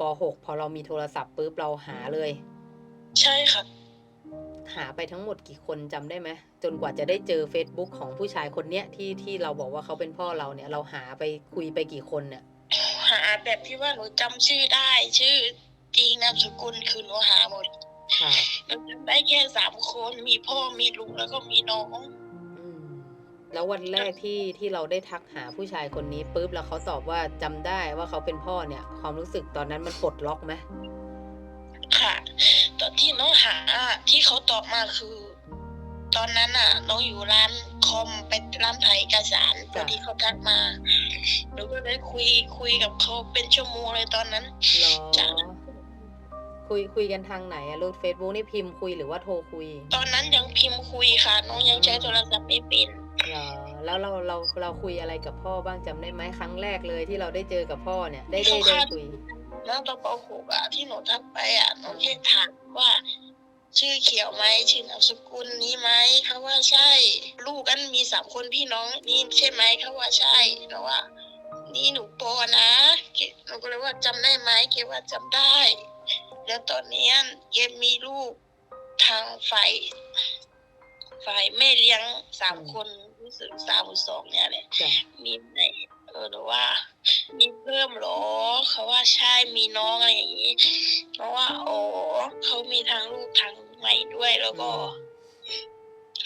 ป .6 พอเรามีโทรศัพท์ปุ๊บเราหาเลย ใช่ค่ะ หาไปทั้งหมดกี่คนจำได้ไหมจนกว่าจะได้เจอเฟซบุ๊กของผู้ชายคนเนี้ยที่ที่เราบอกว่าเขาเป็นพ่อเราเนี่ย เราหาไปคุยไปกี่คนเนี่ย หาแบบที่ว่าหนูจำชื่อได้ ชื่อจริงนามสกุลคือหนูหาหมดค่ะ หนูจำได้แค่สามคนมีพ่อมีลุงแล้วก็มีน้องอืม แล้ววันแรกที่ที่เราได้ทักหาผู้ชายคนนี้ปุ๊บแล้วเขาตอบว่าจำได้ว่าเขาเป็นพ่อเนี่ย ความรู้สึกตอนนั้นมันปลดล็อกไหมค่ะ ตอนที่น้องหาที่เขาตอบมาคือ ตอนนั้นน่ะน้องอยู่ร้านคอมเป็นร้านถ่ายเอกสารตอนที่เขาทักมาหนูก็ได้คุยคุยกับเขาเป็นชั่วโมงเลยตอนนั้นเหรอจ้ะคุยคุยกันทางไหนอะรูดเฟซบุ๊กนี่พิมพ์คุยหรือว่าโทรคุย ตอนนั้นยังพิมพ์คุยค่ะ น้องยังใช้โทรศัพท์ไม่เป็น เหรอแล้วเราเราเราคุยอะไรกับพ่อบ้างจำได้ไหมครั้งแรกเลยที่เราได้เจอกับพ่อเนี่ย ได้ได้ได้คุยน้องตอนป .6 อะที่หนูทักไปอะน้องแค่ถามว่า ชื่อเขียวไหมชื่อนามสกุลนี้ไหมเขาว่าใช่ ลูกกันมีสามคนพี่น้องนี่ใช่ไหมเขาว่าใช่หนูว่า นี่หนูปอนะเกหนูก็เลยว่าจำได้ไหมเกว่าจำได้ แล้วตอนเนี้ยเกมีลูกทางฝ่ายฝ่ายแม่เลี้ยงสามคน รู้สึกสามหรือสองเนี่ยแหละจ้ะมีไหมเออหรือว่า มีเพิ่มเหรอเขาว่าใช่มีน้องอะไรอย่างนี้เพราะว่าอ๋อเขามีทางลูกทางใหม่ด้วยแล้วก็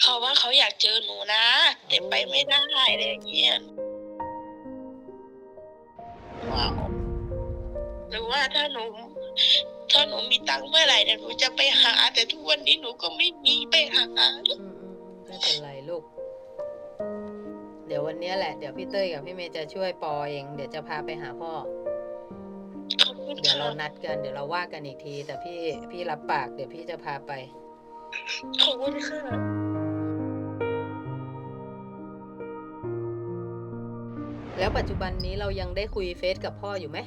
เขาว่าเขาอยากเจอหนูนะ แต่ไปไม่ได้อะไรอย่างเงี้ยว้าวหรือว่าถ้าหนูถ้าหนูมีตังค์เมื่อไหร่เนี่ยหนูจะไปหา แต่ทุกวันนี้หนูก็ไม่มีไปหา ดี๋ยววันเนี้ยแหละ เดี๋ยวพี่เต้ยกับพี่เมย์จะช่วยปอเอง เดี๋ยวจะพาไปหาพ่อขอบคุณเดี๋ยวค่ะเรานัดกัน เดี๋ยวเราว่ากันอีกที แต่พี่พี่รับปาก เดี๋ยวพี่จะพาไป ขอบคุณค่ะแล้วปัจจุบันนี้เรายังได้คุยเฟซกับพ่ออยู่ไหม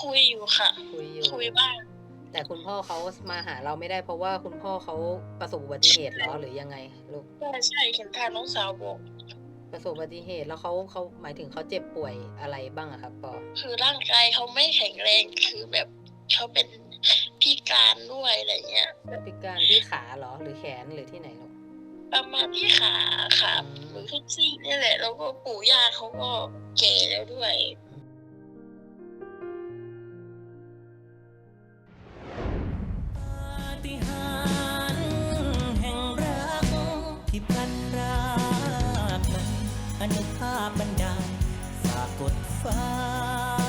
คุยอยู่ค่ะ คุยอยู่ คุยบ้าง แต่คุณพ่อเขามาหาเราไม่ได้เพราะว่าคุณพ่อเขาประสบอุบัติเหตุเหรอหรือยังไงลูก ใช่ใช่เห็นทางน้องสาวบอก ประสบอุบัติเหตุแล้วเขาเขาหมายถึงเขาเจ็บป่วยอะไรบ้างอะครับปอคือร่างกายเขาไม่แข็งแรงคือแบบเขาเป็นพิการด้วยอะไรเงี้ยพิการที่ขาเหรอหรือแขนหรือที่ไหนลูกประมาณที่ขาขาอืมมือทุกซี่นี่แหละ แล้วก็ปู่ย่าเขาก็แก่แล้วด้วยอ อนุภาพบันดาลสากกดฟ้า